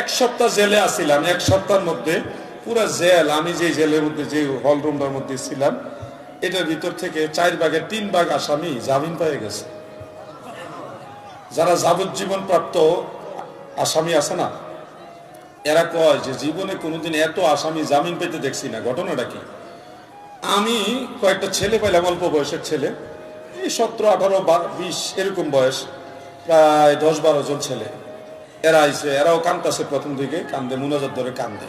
এক সপ্তাহ জেলে আসিলাম এক সপ্তাহের মধ্যে পুরো জেল, আমি যে জেলের মধ্যে, যে হল রুমটার মধ্যে ছিলাম, এটার ভিতর থেকে চার ভাগের তিন ভাগ আসামি জামিন পেয়ে গেছে। যারা যাবজ্জীবন প্রাপ্ত আসামি আছে না, এরা কয় যে জীবনে কোনোদিন এত আসামি জামিন পেতে দেখছি না। ঘটনাটা কি? আমি কয়েকটা ছেলে পাইলাম, অল্প বয়সের ছেলে, এই সতেরো, আঠারো বিশ, এরকম বয়স, প্রায় দশ বারো জন ছেলে। এরা আইসে এরাও কান্দতেছে প্রথম দিকে, কান্দে, মুনাজাত ধরে কান্দে।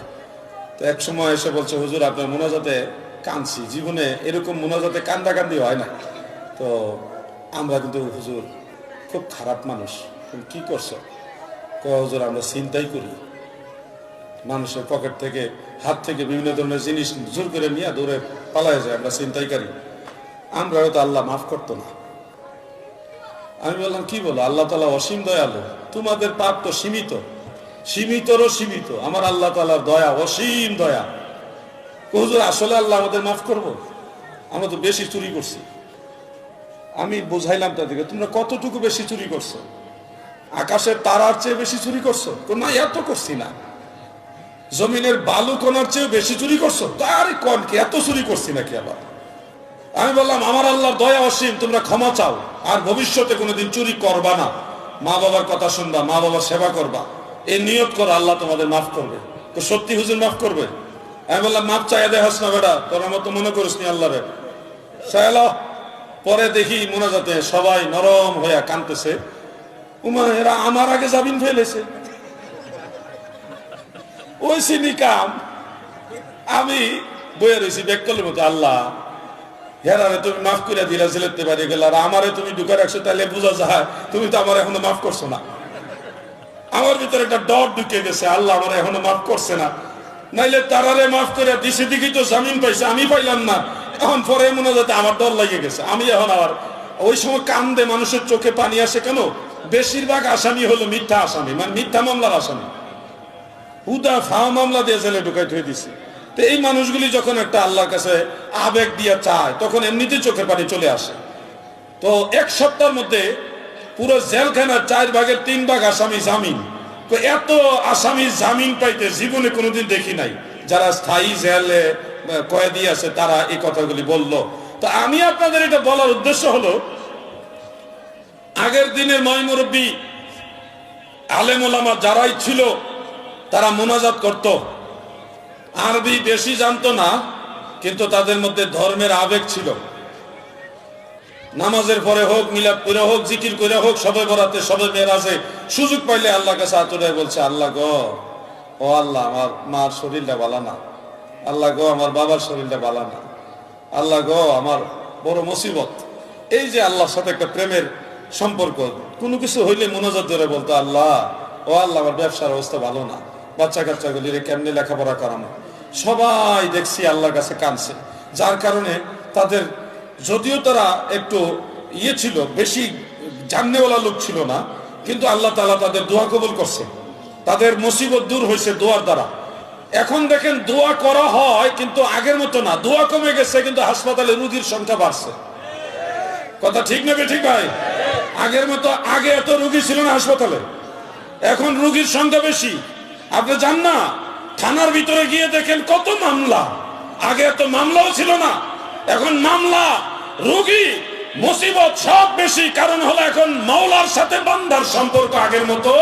তো এক সময় এসে বলছে, হুজুর, আপনার মুনাজাতে কাঁদছি। জীবনে এরকম মুনাজাতে কান্দা কান্দি হয় না। তো আমরা কিন্তু, হুজুর, খুব খারাপ মানুষ। তুমি কি করছ? হুজুর, আমরা চিন্তাই করি। মানুষের পকেট থেকে, হাত থেকে বিভিন্ন ধরনের জিনিস জোর করে নিয়ে দৌড়ে পালায় যায়, আমরা চিন্তাই করি আমরা হয়তো আল্লাহ মাফ করতো না। আমি বললাম, কি বলো? আল্লাহ তালা অসীম দয়ালু। তোমাদের পাপ তো সীমিত। সীমিতরও সীমিত। আমার আল্লাহ তালার দয়া অসীম দয়া। হুজুর, আসলে আল্লাহ আমাদের মাফ করব? আমরা তো বেশি চুরি করছি। আমি বুঝাইলাম তাদেরকে, তোমরা কতটুকু বেশি চুরি করছ? আকাশের তারার চেয়ে বেশি চুরি করছ? না এত করছি না। জমিনের বালু কোনার চেয়ে বেশি চুরি করছ? তার কন কি? এত চুরি করছি নাকি আবার? আমি বললাম, আমার আল্লাহর দয়া অসীম। তোমরা ক্ষমা চাও। আর ভবিষ্যতে কোনোদিন চুরি করবা না। মা বাবার কথা শুনবা, মা বাবার সেবা করবা। এই নিয়ত করো আল্লাহ তোমাদের মাফ করবে। তো সত্যি হুজুর মাফ করবে? আমি বললাম মাফ চাইয়া দেখাস না বেটা, তোর মতো মনে করিস নি আল্লাহ রে। চাইল পরে দেখি মোনাজাতে সবাই নরম হইয়া কানতেছে উমা এরা আমার আগে জামিন ফেলেছে। ওই সিনি কাম আমি বইয়ে রয়েছি বেকলের মতো, আল্লাহ। হেরারে তুমি মাফ করে দিলা আর আমারে তুমি তাহলে বোঝা যায়, তুমি তো আমার এখনও মাফ করছ না। আমার ভিতরে একটা ডর ঢুকে গেছে, আল্লাহ আমার এখনও মাফ করছে না। নাইলে তারারে মাফ করে তো জামিন পাইছে, আমি পাইলাম না। এখন পরে মনে যাতে আমার ডর লাগে গেছে। আমি এখন আবার ওই সময় কান্দে মানুষের চোখে পানি আসে কেন? বেশিরভাগ আসামি হলো মিথ্যা আসামি মানে মিথ্যা মামলার আসামি। হুদা ফা মামলা দিয়ে জেলে ঢুকাই থয়ে দিছে। তো এই মানুষগুলি যখন একটা আল্লাহর কাছে আবেগ দিয়ে চায়, তখন এমনিতেই চোখের পানি চলে আসে। তো এক সপ্তাহের মধ্যে পুরো জেলখানার চার ভাগের তিন ভাগ আসামি জামিন। তো এত আসামি জামিন পাইতে জীবনে কোনোদিন দেখি নাই। যারা স্থায়ী জেলে কয়েদি আছে, তারা এই কথাগুলি বলল। তো আমি আপনাদের এটা বলার উদ্দেশ্য হলো, আগের দিনের ময়মুরব্বী আলেম ওলামা যারাই ছিল, তারা মোনাজাত করত। আরবি বেশি জানতো না, কিন্তু তাদের মধ্যে ধর্মের আবেগ ছিল। নামাজের পরে হোক মিলাপ করে হোক, জিকির করে হোক, সবে বরাতে সবে মেরাজে সুযোগ পাইলে আল্লাহ কাছে আতুরে বলছে, আল্লাহ গ, ও আল্লাহ, আমার মার শরীরটা বালা না। আল্লাহ গো, আমার বাবার শরীরটা বালা না। আল্লাহ গ, আমার বড় মুসিবত। এই যে আল্লাহর সাথে একটা প্রেমের সম্পর্ক, কোনো কিছু হইলে মনোজাত ধরে বলতো, আল্লাহ, ও আল্লাহ, আমার ব্যবসার অবস্থা ভালো না। বাচ্চা কাচ্চাগুলি কেমনি লেখাপড়া করানো? সবাই দেখছি আল্লাহর কাছে কানছে যার কারণে তাদের, যদিও তারা একটু ইয়ে ছিল, বেশি জাননেওয়ালা লোক ছিল না, কিন্তু আল্লাহ তালা তাদের দোয়া কবুল করছে। তাদের মুসিবত দূর হয়েছে দোয়ার দ্বারা। এখন দেখেন দোয়া করা হয় কিন্তু আগের মতো না। দোয়া কমে গেছে কিন্তু হাসপাতালে রুগীর সংখ্যা বাড়ছে। কথা ঠিক নেবে ঠিক ভাই? আগের মতো আগে এত রুগী ছিল না হাসপাতালে। এখন রুগীর সংখ্যা বেশি। আপনি জান না। থানার ভিতরে গিয়ে দেখেন কত মামলা। আগে তো মামলাও ছিল না। এখন মামলা, রোগী, মুসিবত সব বেশি। কারণ হলো এখন মাওলার সাথে বান্দার সম্পর্ক আগের মতো